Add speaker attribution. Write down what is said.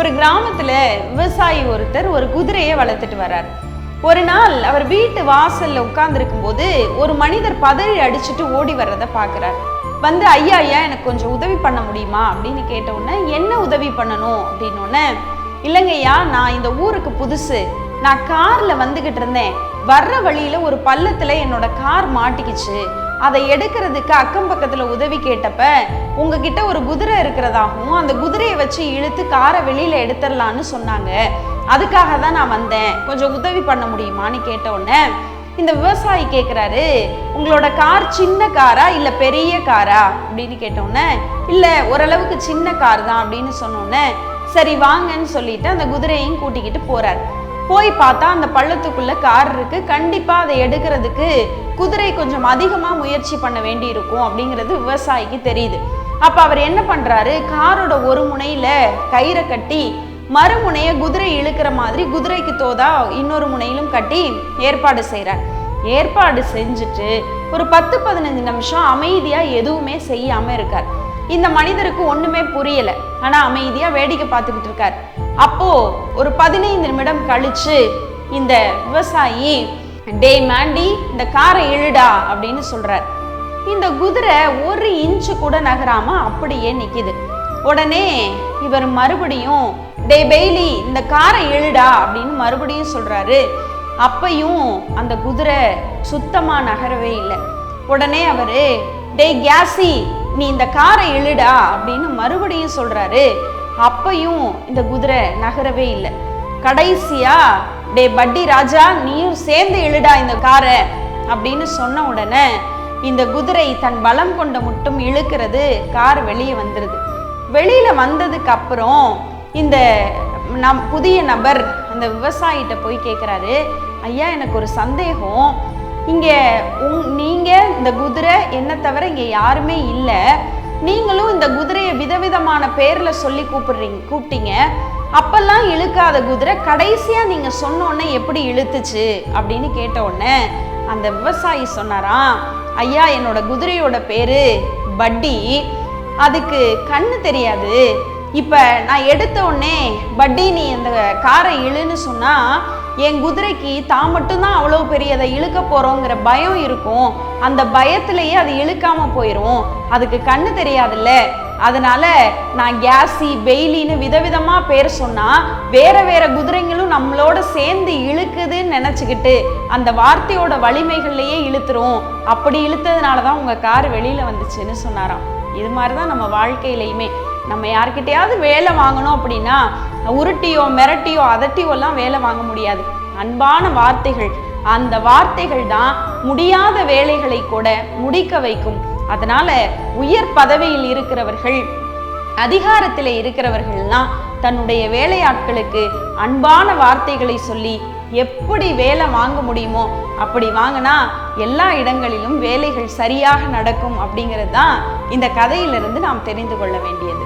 Speaker 1: ஒரு கிராமத்துல விவசாயி ஒருத்தர் ஒரு குதிரையை வளர்த்துட்டு வர்றார். ஒரு நாள் அவர் வீட்டு வாசல்ல உட்கார்ந்துருக்கும் போது ஒரு மனிதர் பதறி அடிச்சுட்டு ஓடி வர்றதை பார்க்குறார். வந்து ஐயா ஐயா எனக்கு கொஞ்சம் உதவி பண்ண முடியுமா? அப்படின்னு கேட்ட உடனே என்ன உதவி பண்ணணும்? அப்படின்னு இல்லைங்கய்யா நான் இந்த ஊருக்கு புதுசு. நான் கார்ல வந்துகிட்டு இருந்தேன். வர்ற வழியில ஒரு பள்ளத்துல என்னோட கார் மாட்டிக்கிச்சு. அதை எடுக்கிறதுக்கு அக்கம் பக்கத்துல உதவி கேட்டப்ப உங்ககிட்ட ஒரு குதிரை இருக்கிறதாகவும் அந்த குதிரையை வச்சு இழுத்து காரை வெளியில எடுத்துடலான்னு சொன்னாங்க. அதுக்காக தான் நான் வந்தேன். கொஞ்சம் உதவி பண்ண முடியுமான்னு கேட்ட உடனே இந்த விவசாயி கேட்குறாரு உங்களோட கார் சின்ன காரா இல்லை பெரிய காரா? அப்படின்னு கேட்டோன்னே இல்லை ஓரளவுக்கு சின்ன கார் தான். அப்படின்னு சொன்னோன்னே சரி வாங்கன்னு சொல்லிட்டு அந்த குதிரையும் கூட்டிக்கிட்டு போகிறார் போய் பார்த்தா அந்த பள்ளத்துக்குள்ள கார் இருக்கு. கண்டிப்பா அதை எடுக்கிறதுக்கு குதிரை கொஞ்சம் அதிகமா முயற்சி பண்ண வேண்டி இருக்கும் அப்படிங்கிறது விவசாயிக்கு தெரியுது. அப்ப அவர் என்ன பண்றாரு? காரோட ஒரு முனையில கயிறை கட்டி மறுமுனைய குதிரை இழுக்கிற மாதிரி குதிரைக்கு தோதா இன்னொரு முனையிலும் கட்டி ஏற்பாடு செய்றார். ஏற்பாடு செஞ்சுட்டு ஒரு பத்து பதினஞ்சு நிமிஷம் அமைதியா எதுவுமே செய்யாம இருக்கார். இந்த மனிதருக்கு ஒண்ணுமே புரியல. ஆனா அமைதியா வேடிக்கை பார்த்துக்கிட்டு இருக்கார். அப்போ ஒரு பதினைந்து நிமிடம் கழிச்சு இந்த விவசாயி டே மாண்டி இந்த காரை இழுடா அப்படின்னு சொல்றார். இந்த குதிரை ஒரு இன்ச்சு கூட நகராம அப்படியே நிக்குது. உடனே இவர் மறுபடியும் டே பெய்லி இந்த காரை எழுடா அப்படின்னு மறுபடியும் சொல்றாரு. அப்பையும் அந்த குதிரை சுத்தமா நகரவே இல்லை. உடனே அவரு டே கேசி நீ இந்த காரை எழுடா அப்படின்னு மறுபடியும் சொல்றாரு. அப்பையும் இந்த குதிரை நகரவே இல்லை. கடைசியா டே பட்டி ராஜா நீயும் சேர்ந்து இழுடா இந்த காரை அப்படின்னு சொன்ன உடனே இந்த குதிரை தன் பலம் கொண்ட மட்டும் இழுக்கிறது கார் வெளியே வந்துடுது வெளியில வந்ததுக்கு அப்புறம் இந்த நம் புதிய நபர் அந்த விவசாயிகிட்ட போய் கேட்குறாரு ஐயா எனக்கு ஒரு சந்தேகம். இங்கே உங் நீங்கள் இந்த குதிரை என்ன தவிர இங்கே யாருமே இல்லை. நீங்களும் இந்த குதிரையை விதவிதமான பேரில் சொல்லி கூப்பிடுறீங்க கூப்பிட்டீங்க. அப்பெல்லாம் இழுக்காத குதிரை கடைசியாக நீங்கள் சொன்னோன்னே எப்படி இழுத்துச்சு அப்படின்னு கேட்ட உடனே அந்த விவசாயி சொன்னாராம் ஐயா என்னோட குதிரையோட பேரு பட்டி. அதுக்கு கண்ணு தெரியாது. இப்போ நான் எடுத்த உடனே பட்டி நீ அந்த காரை இழுன்னு சொன்னால் என் குதிரைக்கு தான் மட்டும்தான் அவ்வளோ பெரியதை இழுக்க போறோங்கிற பயம் இருக்கும். அந்த பயத்திலேயே அது இழுக்காம போயிடும் அதுக்கு கண்ணு தெரியாதுல்ல. அதனால நான் கேசி பெய்லின்னு விதவிதமா பேர் சொன்னா வேற வேற குதிரைங்களும் நம்மளோட சேர்ந்து இழுக்குதுன்னு நினைச்சுக்கிட்டு அந்த வார்த்தையோட வலிமைகள்லயே இழுத்துரும். அப்படி இழுத்ததுனால தான் உங்க கார் வெளியில வந்துச்சுன்னு சொன்னாராம். இது மாதிரி தான் நம்ம வாழ்க்கையிலையுமே. நம்ம யார்கிட்டயாவது வேலை வாங்கணும் அப்படின்னா உருட்டியோ மிரட்டியோ அதட்டியோ எல்லாம் வேலை வாங்க முடியாது. அன்பான வார்த்தைகள். அந்த வார்த்தைகள் தான் முடியாத வேலைகளை கூட முடிக்க வைக்கும். அதனால உயர் பதவியில் இருக்கிறவர்கள் அதிகாரத்தில் இருக்கிறவர்கள்லாம் தன்னுடைய வேலையாட்களுக்கு அன்பான வார்த்தைகளை சொல்லி எப்படி வேலை வாங்க முடியுமோ அப்படி வாங்கினா எல்லா இடங்களிலும் வேலைகள் சரியாக நடக்கும் அப்படிங்கிறது தான் இந்த கதையிலிருந்து நாம் தெரிந்து கொள்ள வேண்டியது.